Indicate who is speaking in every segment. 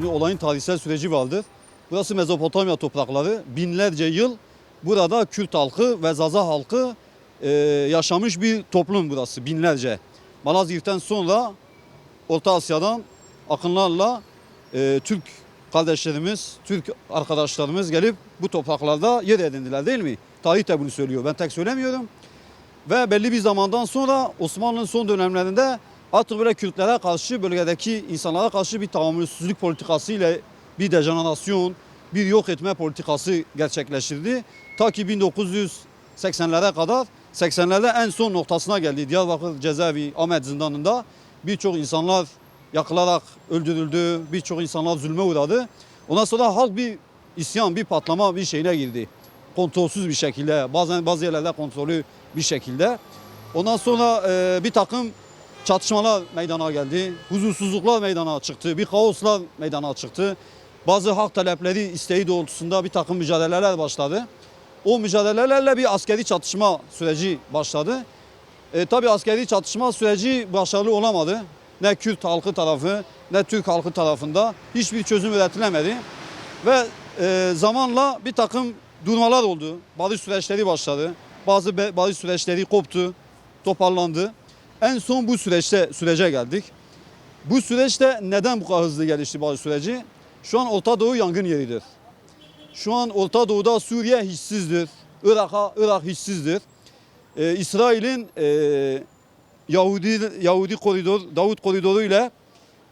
Speaker 1: Şimdi olayın tarihsel süreci vardır. Burası Mezopotamya toprakları. Binlerce yıl burada Kürt halkı ve Zaza halkı e, yaşamış bir toplum burası binlerce. Malazgirt'ten sonra Orta Asya'dan akınlarla e, Türk kardeşlerimiz, Türk arkadaşlarımız gelip bu topraklarda yer edindiler değil mi? Tarih de bunu söylüyor. Ben tek söylemiyorum. Ve belli bir zamandan sonra Osmanlı'nın son dönemlerinde artık böyle Kürtlere karşı, bölgedeki insanlara karşı bir tahammülsüzlük politikası ile bir dejenerasyon, bir yok etme politikası gerçekleştirdi. Ta ki 1980'lere kadar 80'lerde en son noktasına geldi. Diyarbakır cezaevi Ahmet Zindanı'nda birçok insanlar yakılarak öldürüldü, birçok insanlar zulme uğradı. Ondan sonra halk bir isyan, bir patlama bir şeyine girdi. Kontrolsüz bir şekilde, bazen bazı yerlerde kontrollü bir şekilde. Ondan sonra e, bir takım çatışmalar meydana geldi. Huzursuzluklar meydana çıktı. Bir kaoslar meydana çıktı. Bazı hak talepleri isteği doğrultusunda bir takım mücadeleler başladı. O mücadelelerle bir askeri çatışma süreci başladı. E, tabii askeri çatışma süreci başarılı olamadı. Ne Kürt halkı tarafı ne Türk halkı tarafında hiçbir çözüm üretilemedi. Ve e, zamanla bir takım durmalar oldu. Barış süreçleri başladı. Bazı barış süreçleri koptu, toparlandı. En son bu süreçte sürece geldik. Bu süreçte neden bu kadar hızlı gelişti barış süreci? Şu an Orta Doğu yangın yeridir. Şu an Orta Doğu'da Suriye hiçsizdir. Irak'a Irak hiçsizdir. Ee, İsrail'in e, Yahudi Yahudi koridor Davut koridoru ile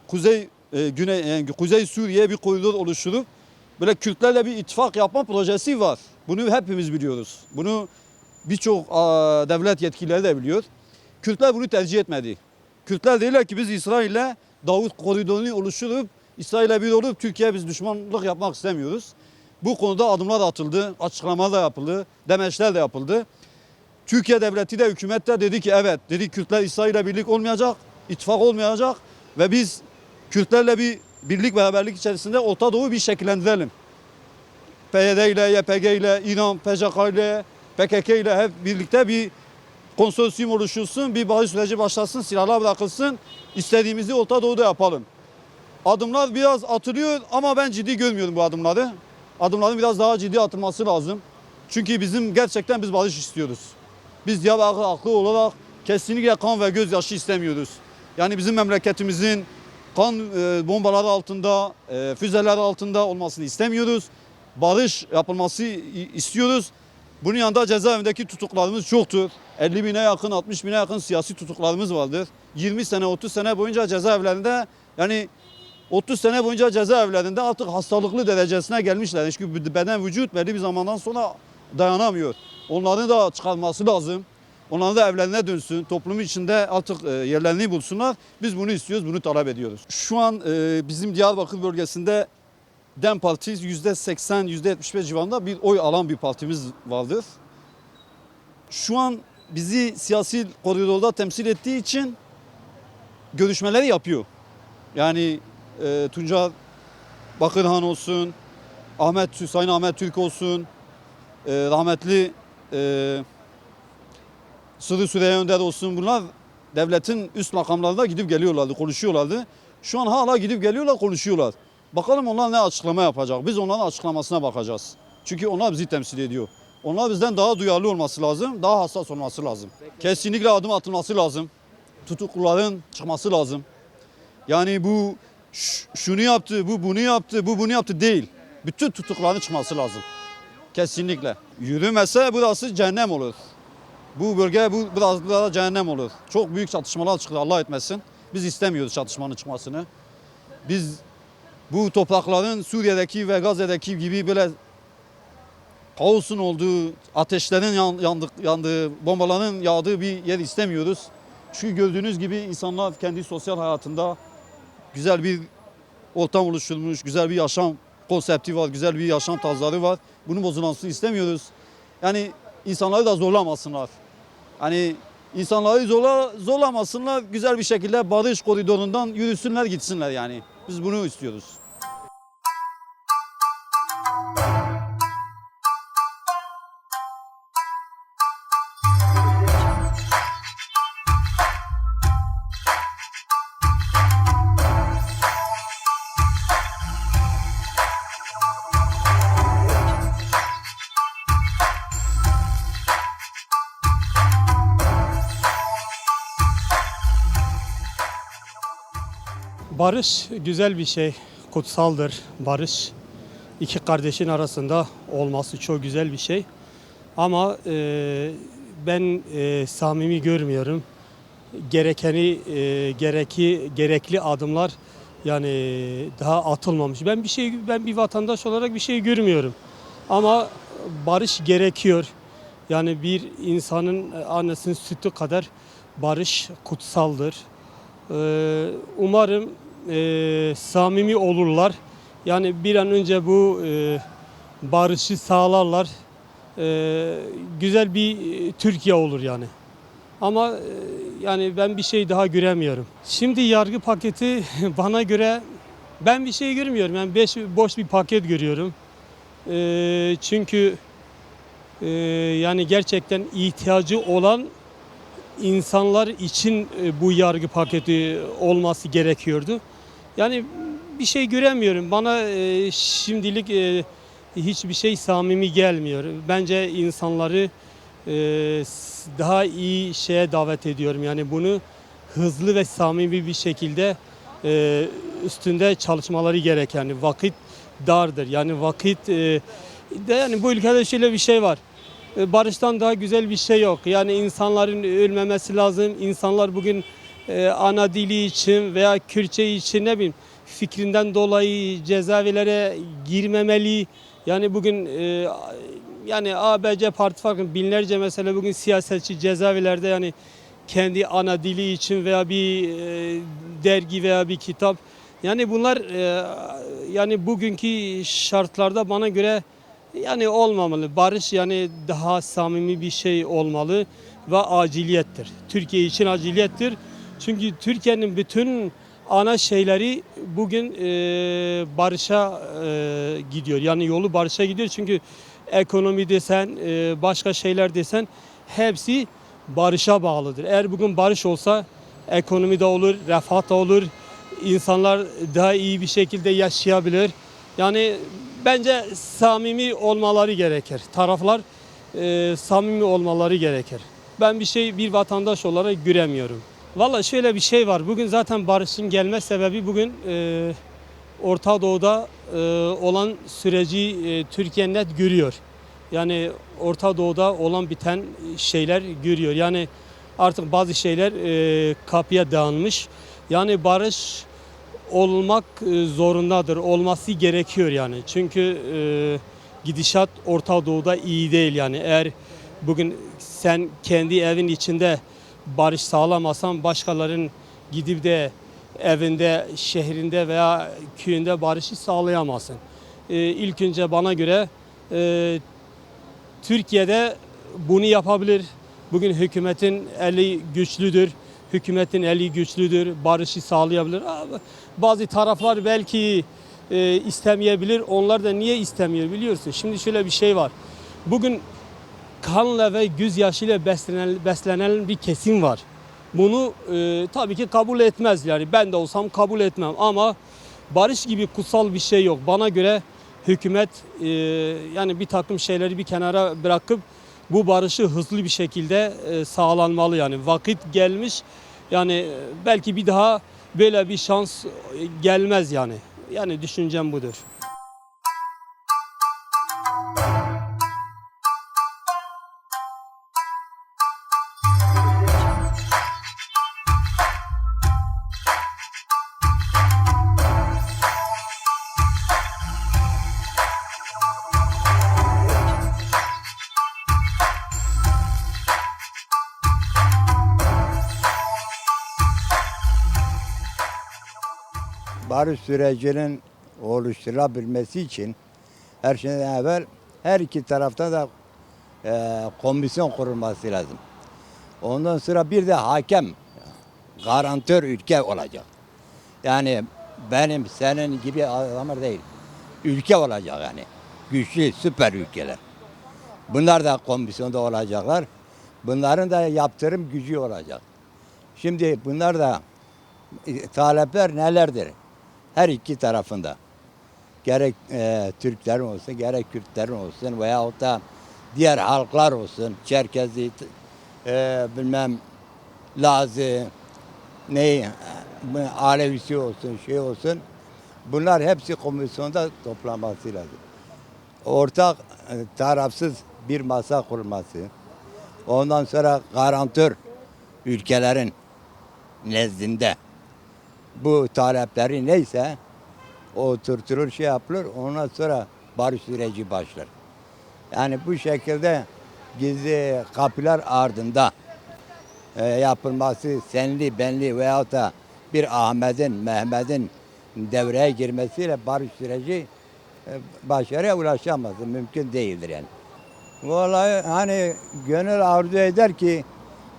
Speaker 1: Kuzey e, Güney yani Kuzey Suriye bir koridor oluşturup böyle Kürtlerle bir ittifak yapma projesi var. Bunu hepimiz biliyoruz. Bunu birçok devlet yetkilileri de biliyor. Kürtler bunu tercih etmedi. Kürtler diyorlar ki biz İsrail'le Davut koridorunu oluşturup İsrail'le bir olup Türkiye'ye biz düşmanlık yapmak istemiyoruz. Bu konuda adımlar atıldı, açıklamalar da yapıldı, demeçler de yapıldı. Türkiye devleti de hükümet de dedi ki evet dedi Kürtler İsrail'le birlik olmayacak, ittifak olmayacak ve biz Kürtlerle bir birlik beraberlik içerisinde Orta Doğu bir şekillendirelim. PYD ile, YPG ile, İran, PKK ile, PKK ile hep birlikte bir konsorsiyum oluşulsun, bir barış süreci başlasın, silahlar bırakılsın. İstediğimizi Orta Doğu'da yapalım. Adımlar biraz atılıyor ama ben ciddi görmüyorum bu adımları. Adımların biraz daha ciddi atılması lazım. Çünkü bizim gerçekten biz barış istiyoruz. Biz Diyarbakır halkı olarak kesinlikle kan ve gözyaşı istemiyoruz. Yani bizim memleketimizin kan e, bombaları altında, e, füzeler altında olmasını istemiyoruz. Barış yapılması istiyoruz. Bunun yanında cezaevindeki tutuklarımız çoktur. 50 bine yakın, 60 bine yakın siyasi tutuklarımız vardır. 20 sene, 30 sene boyunca cezaevlerinde yani 30 sene boyunca cezaevlerinde artık hastalıklı derecesine gelmişler. Çünkü beden vücut belli bir zamandan sonra dayanamıyor. Onların da çıkarılması lazım. Onların da evlerine dönsün. Toplumun içinde artık e, yerlerini bulsunlar. Biz bunu istiyoruz, bunu talep ediyoruz. Şu an e, bizim Diyarbakır bölgesinde DEM Parti %80, %75 civarında bir oy alan bir partimiz vardır. Şu an bizi siyasi koridorda temsil ettiği için görüşmeleri yapıyor. Yani e, Tunca Bakırhan olsun, Ahmet Hüseyin Ahmet Türk olsun, e, rahmetli e, Sırrı Süreyya Önder olsun bunlar devletin üst makamlarında gidip geliyorlardı, konuşuyorlardı. Şu an hala gidip geliyorlar, konuşuyorlar. Bakalım onlar ne açıklama yapacak. Biz onların açıklamasına bakacağız. Çünkü onlar bizi temsil ediyor. Onlar bizden daha duyarlı olması lazım, daha hassas olması lazım. Kesinlikle adım atılması lazım. Tutukluların çıkması lazım. Yani bu şunu yaptı, bu bunu yaptı, bu bunu yaptı değil. Bütün tutukların çıkması lazım. Kesinlikle. Yürümese burası cehennem olur. Bu bölge bu biraz daha cehennem olur. Çok büyük çatışmalar çıktı Allah etmesin. Biz istemiyoruz çatışmanın çıkmasını. Biz bu toprakların Suriye'deki ve Gazze'deki gibi böyle kaosun olduğu, ateşlerin yan- yandık, yandığı, bombaların yağdığı bir yer istemiyoruz. Çünkü gördüğünüz gibi insanlar kendi sosyal hayatında güzel bir ortam oluşturmuş, güzel bir yaşam konsepti var, güzel bir yaşam tarzları var. Bunun bozulmasını istemiyoruz. Yani insanları da zorlamasınlar. Hani insanları zorla, zorlamasınlar, güzel bir şekilde barış koridorundan yürüsünler gitsinler yani. Biz bunu istiyoruz.
Speaker 2: Barış güzel bir şey, kutsaldır barış. İki kardeşin arasında olması çok güzel bir şey. Ama e, ben e, samimi görmüyorum. Gerekeni, e, gereki, gerekli adımlar yani daha atılmamış. Ben bir şey, ben bir vatandaş olarak bir şey görmüyorum. Ama barış gerekiyor. Yani bir insanın annesinin sütü kadar barış kutsaldır. Ee, Umarım e, samimi olurlar. Yani bir an önce bu e, barışı sağlarlar. Ee, güzel bir e, Türkiye olur yani. Ama e, yani ben bir şey daha göremiyorum. Şimdi yargı paketi bana göre ben bir şey görmüyorum. Yani beş, boş bir paket görüyorum. Ee, çünkü e, yani gerçekten ihtiyacı olan insanlar için e, bu yargı paketi olması gerekiyordu. Yani bir şey göremiyorum. Bana e, şimdilik e, hiçbir şey samimi gelmiyor. Bence insanları e, daha iyi şeye davet ediyorum. Yani bunu hızlı ve samimi bir şekilde e, üstünde çalışmaları gereken yani vakit dardır. Yani vakit e, de yani bu ülkede şöyle bir şey var. E, barıştan daha güzel bir şey yok. Yani insanların ölmemesi lazım. İnsanlar bugün e, ana dili için veya Kürtçe için ne bileyim fikrinden dolayı cezaevlere girmemeli. Yani bugün e, yani ABC parti farkı binlerce mesela bugün siyasetçi cezaevlerde yani kendi ana dili için veya bir e, dergi veya bir kitap yani bunlar e, yani bugünkü şartlarda bana göre yani olmamalı. Barış yani daha samimi bir şey olmalı ve aciliyettir. Türkiye için aciliyettir. Çünkü Türkiye'nin bütün ana şeyleri bugün e, barışa e, gidiyor. Yani yolu barışa gidiyor. Çünkü ekonomi desen, e, başka şeyler desen hepsi barışa bağlıdır. Eğer bugün barış olsa ekonomi de olur, refah da olur. insanlar daha iyi bir şekilde yaşayabilir. Yani bence samimi olmaları gerekir. Taraflar e, samimi olmaları gerekir. Ben bir şey bir vatandaş olarak göremiyorum. Valla şöyle bir şey var. Bugün zaten barışın gelme sebebi bugün e, Orta Doğu'da e, olan süreci e, Türkiye net görüyor. Yani Orta Doğu'da olan biten şeyler görüyor. Yani artık bazı şeyler e, kapıya dayanmış. Yani barış olmak e, zorundadır. Olması gerekiyor yani. Çünkü e, gidişat Orta Doğu'da iyi değil yani. Eğer bugün sen kendi evin içinde barış sağlamasan başkaların gidip de evinde, şehrinde veya köyünde barışı sağlayamazsın. E, ilk önce bana göre e, Türkiye'de bunu yapabilir. Bugün hükümetin eli güçlüdür. Hükümetin eli güçlüdür. Barışı sağlayabilir. Bazı taraflar belki e, istemeyebilir. Onlar da niye istemiyor biliyorsun. Şimdi şöyle bir şey var. Bugün kanla ve gözyaşıyla beslenen, beslenen bir kesim var. Bunu e, tabii ki kabul etmez yani ben de olsam kabul etmem ama barış gibi kutsal bir şey yok. Bana göre hükümet e, yani bir takım şeyleri bir kenara bırakıp bu barışı hızlı bir şekilde e, sağlanmalı yani vakit gelmiş yani e, belki bir daha böyle bir şans e, gelmez yani. Yani düşüncem budur.
Speaker 3: Barış sürecinin oluşturulabilmesi için her şeyden evvel her iki tarafta da e, komisyon kurulması lazım. Ondan sonra bir de hakem, garantör ülke olacak. Yani benim, senin gibi adamlar değil. Ülke olacak yani. Güçlü, süper ülkeler. Bunlar da komisyonda olacaklar. Bunların da yaptırım gücü olacak. Şimdi bunlar da e, talepler nelerdir? Her iki tarafında. Gerek e, Türklerin olsun, gerek Kürtlerin olsun veyahut da diğer halklar olsun. Çerkezi, e, bilmem Lazı, ne bu Alevisi olsun, şey olsun. Bunlar hepsi komisyonda toplanması lazım. Ortak, e, tarafsız bir masa kurulması. Ondan sonra garantör ülkelerin nezdinde bu talepleri neyse oturtulur şey yapılır. Ondan sonra barış süreci başlar. Yani bu şekilde gizli kapılar ardında e, yapılması senli benli veyahut da bir Ahmet'in, Mehmet'in devreye girmesiyle barış süreci e, başarıya ulaşamaz. Mümkün değildir yani. Vallahi hani gönül arzu eder ki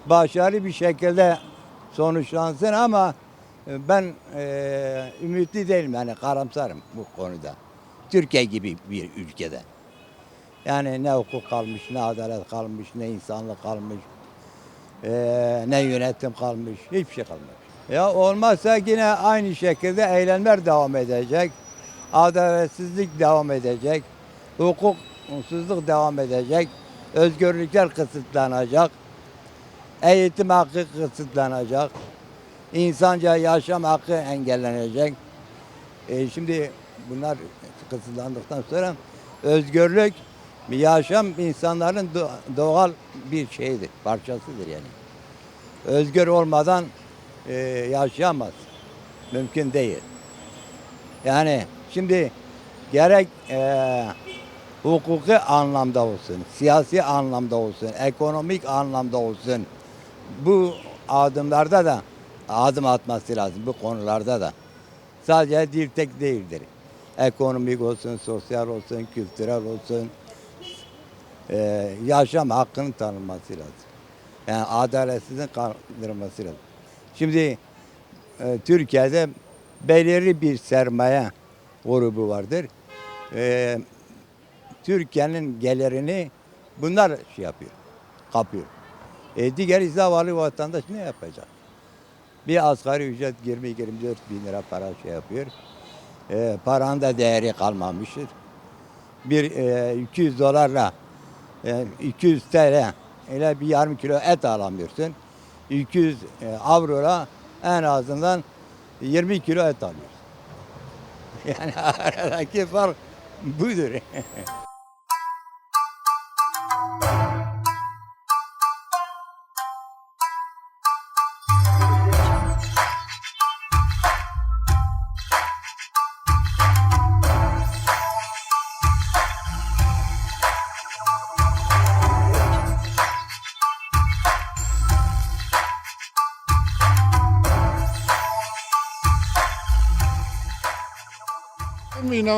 Speaker 3: başarılı bir şekilde sonuçlansın ama ben e, ümitli değilim yani karamsarım bu konuda. Türkiye gibi bir ülkede. Yani ne hukuk kalmış, ne adalet kalmış, ne insanlık kalmış, e, ne yönetim kalmış, hiçbir şey kalmamış. Ya olmazsa yine aynı şekilde eylemler devam edecek, adaletsizlik devam edecek, hukuksuzluk devam edecek, özgürlükler kısıtlanacak, eğitim hakkı kısıtlanacak, insanca yaşam hakkı engellenecek. E, şimdi bunlar kısıtlandıktan sonra özgürlük, yaşam insanların do- doğal bir şeyidir, parçasıdır yani. Özgür olmadan e, yaşayamaz. Mümkün değil. Yani şimdi gerek e, hukuki anlamda olsun, siyasi anlamda olsun, ekonomik anlamda olsun bu adımlarda da adım atması lazım bu konularda da. Sadece dil tek değildir. Ekonomik olsun, sosyal olsun, kültürel olsun, e, yaşam hakkının tanınması lazım. Yani adaletsizliğin kaldırılması lazım. Şimdi e, Türkiye'de belirli bir sermaye grubu vardır. E, Türkiye'nin gelirini bunlar şey yapıyor, kapıyor. E, diğer zavallı vatandaş ne yapacak? Bir asgari ücret 20-24 bin lira para şey yapıyor. E, paranın da değeri kalmamıştır. Bir e, 200 dolarla e, 200 TL ile bir yarım kilo et alamıyorsun. 200 e, avrola en azından 20 kilo et alıyorsun. Yani aradaki fark budur.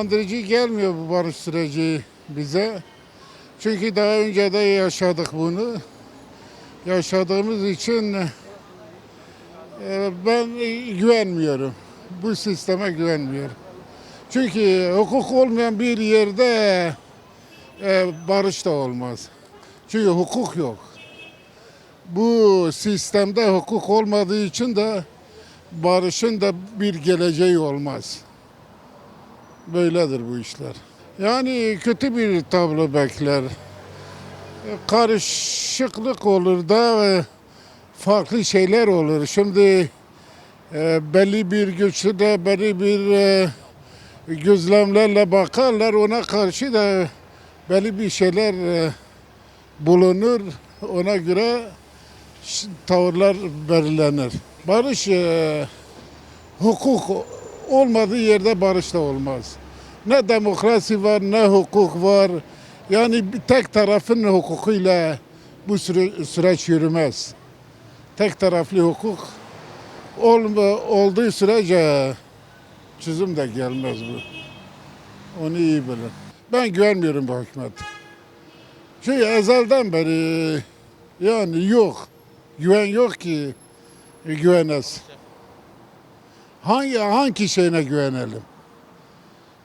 Speaker 4: İnandırıcı gelmiyor bu barış süreci bize. Çünkü daha önce de yaşadık bunu. Yaşadığımız için e, ben güvenmiyorum. Bu sisteme güvenmiyorum. Çünkü hukuk olmayan bir yerde e, barış da olmaz. Çünkü hukuk yok. Bu sistemde hukuk olmadığı için de barışın da bir geleceği olmaz. Böyledir bu işler. Yani kötü bir tablo bekler. Karışıklık olur da farklı şeyler olur. Şimdi e, belli bir güçlü belli bir e, gözlemlerle bakarlar ona karşı da belli bir şeyler e, bulunur. Ona göre tavırlar belirlenir. Barış hukuk olmadığı yerde barış da olmaz. Ne demokrasi var ne hukuk var. Yani bir tek tarafın hukukuyla bu süre, süreç yürümez. Tek taraflı hukuk olma, olduğu sürece çözüm de gelmez bu. Onu iyi bilin. Ben güvenmiyorum bu hükümete. Çünkü ezelden beri yani yok. Güven yok ki güvenesin hangi hangi şeyine güvenelim?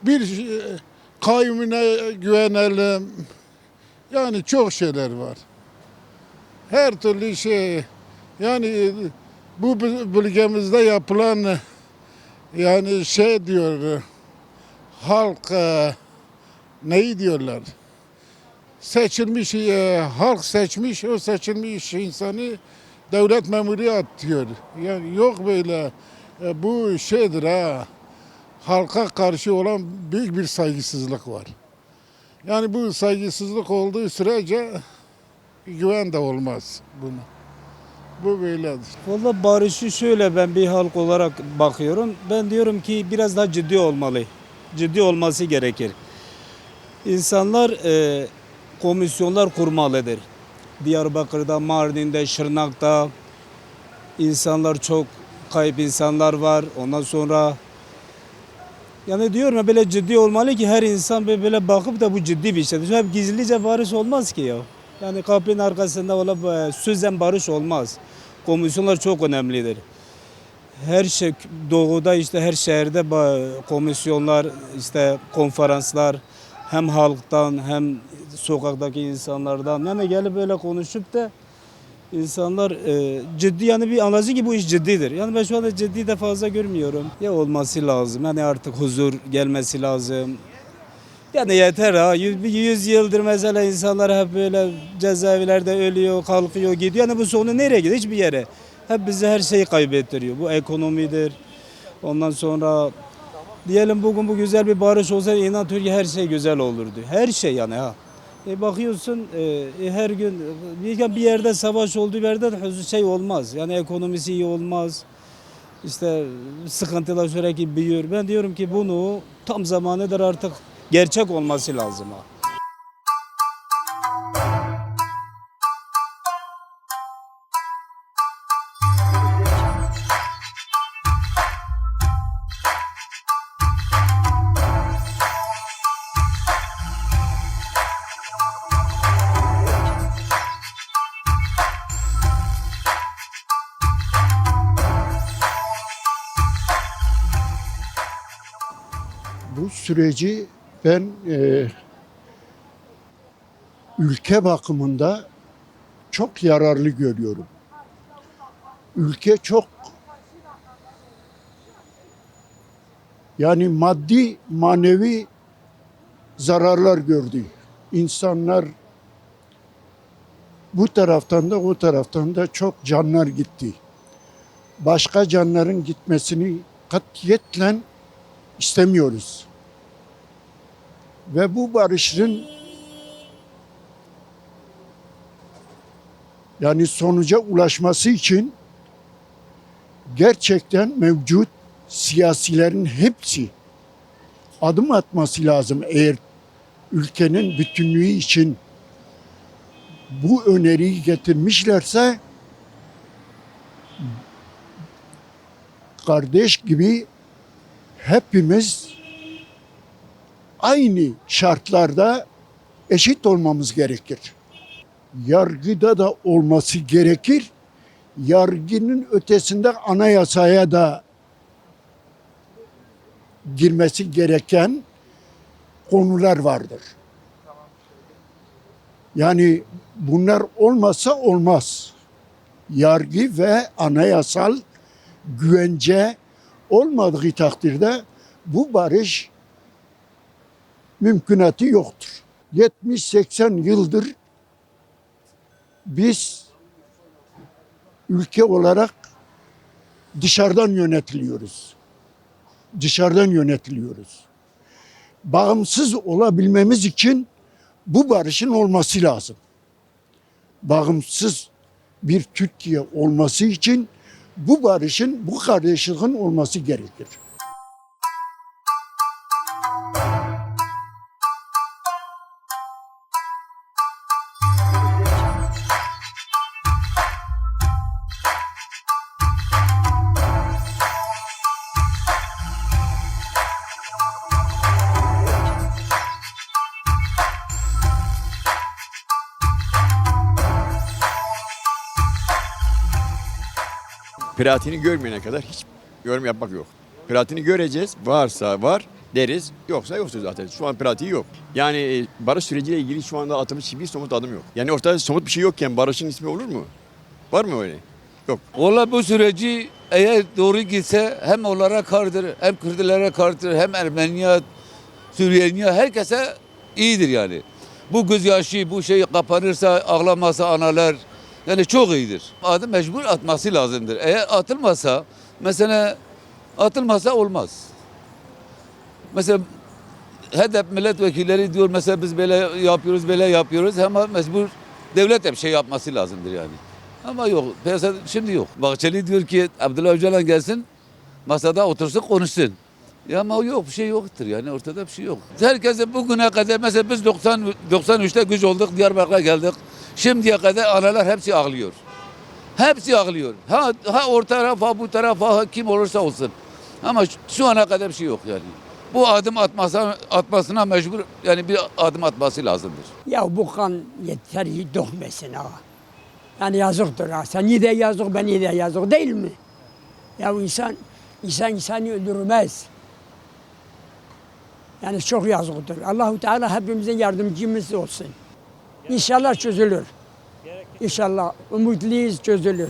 Speaker 4: Bir e, kayyumine güvenelim. Yani çok şeyler var. Her türlü şey yani e, bu bölgemizde yapılan e, yani şey diyor halk neyi diyorlar? Seçilmiş halk seçmiş o seçilmiş insanı devlet memuru atıyor. Yani yok böyle E, bu şeydir ha. Halka karşı olan büyük bir saygısızlık var. Yani bu saygısızlık olduğu sürece güven de olmaz buna. Bu böyledir.
Speaker 5: Valla barışı şöyle ben bir halk olarak bakıyorum. Ben diyorum ki biraz daha ciddi olmalı. Ciddi olması gerekir. İnsanlar e, komisyonlar kurmalıdır. Diyarbakır'da, Mardin'de, Şırnak'ta insanlar çok kayıp insanlar var. Ondan sonra yani diyorum ya böyle ciddi olmalı ki her insan böyle- bakıp da bu ciddi bir şeydir. Hep gizlice barış olmaz ki ya. Yani kapının arkasında ola sözden barış olmaz. Komisyonlar çok önemlidir. Her şey doğuda işte her şehirde komisyonlar işte konferanslar hem halktan hem sokaktaki insanlardan yani gelip böyle konuşup da insanlar e, ciddi yani bir anlayıcı ki bu iş ciddidir. Yani ben şu anda ciddi de fazla görmüyorum. Ya olması lazım. Yani artık huzur gelmesi lazım. Yani yeter ha. Yüz, bir yüz yıldır mesela insanlar hep böyle cezaevlerde ölüyor, kalkıyor, gidiyor. Yani bu sonu nereye gidiyor? Hiçbir yere. Hep bize her şeyi kaybettiriyor. Bu ekonomidir. Ondan sonra diyelim bugün bu güzel bir barış olsa inan Türkiye her şey güzel olurdu. Her şey yani ha. E bakıyorsun e, e, her gün bir, yerde savaş olduğu yerde şey olmaz. Yani ekonomisi iyi olmaz. İşte sıkıntılar sürekli büyür. Ben diyorum ki bunu tam zamanıdır artık gerçek olması lazım.
Speaker 6: Süreci ben e, ülke bakımında çok yararlı görüyorum. Ülke çok yani maddi manevi zararlar gördü. İnsanlar bu taraftan da o taraftan da çok canlar gitti. Başka canların gitmesini katiyetle istemiyoruz. Ve bu barışın yani sonuca ulaşması için gerçekten mevcut siyasilerin hepsi adım atması lazım. Eğer ülkenin bütünlüğü için bu öneriyi getirmişlerse kardeş gibi hepimiz aynı şartlarda eşit olmamız gerekir. Yargıda da olması gerekir. Yargının ötesinde anayasaya da girmesi gereken konular vardır. Yani bunlar olmasa olmaz. Yargı ve anayasal güvence olmadığı takdirde bu barış mümkünatı yoktur. 70-80 yıldır biz ülke olarak dışarıdan yönetiliyoruz. Dışarıdan yönetiliyoruz. Bağımsız olabilmemiz için bu barışın olması lazım. Bağımsız bir Türkiye olması için bu barışın, bu kardeşliğin olması gerekir.
Speaker 7: Piratini görmeyene kadar hiç yorum yapmak yok. Piratini göreceğiz. Varsa var deriz. Yoksa yoksa zaten. Şu an pratiği yok. Yani e, barış süreciyle ilgili şu anda atılmış hiçbir somut adım yok. Yani ortada somut bir şey yokken barışın ismi olur mu? Var mı öyle? Yok.
Speaker 8: Valla bu süreci eğer doğru gitse hem onlara kardır, hem Kürtlere kardır, hem Ermeniye, Süryaniye herkese iyidir yani. Bu gözyaşı, bu şey kapanırsa, ağlamasa analar yani çok iyidir. Adı mecbur atması lazımdır. Eğer atılmasa mesela Atılmasa olmaz. Mesela HDP milletvekilleri diyor mesela biz böyle yapıyoruz böyle yapıyoruz ama mecbur devlet de bir şey yapması lazımdır yani. Ama yok piyasa şimdi yok. Bahçeli diyor ki Abdullah Öcalan gelsin masada otursun konuşsun. Ya ama yok bir şey yoktur yani ortada bir şey yok. Herkese bugüne kadar mesela biz 90 93'te güç olduk Diyarbakır'a geldik. Şimdiye kadar analar hepsi ağlıyor. Hepsi ağlıyor. Ha, ha o taraf ha bu taraf ha kim olursa olsun. Ama şu, ana kadar bir şey yok yani. Bu adım atmasa, atmasına mecbur yani bir adım atması lazımdır.
Speaker 9: Ya bu kan yeter dökmesin ha. Yani yazıktır ha. Sen de yazık, ben de yazık değil mi? Ya insan, insan insanı öldürmez. Yani çok yazıktır. Allahu Teala hepimizin yardımcımız olsun. İnşallah çözülür. İnşallah umutluyuz çözülür.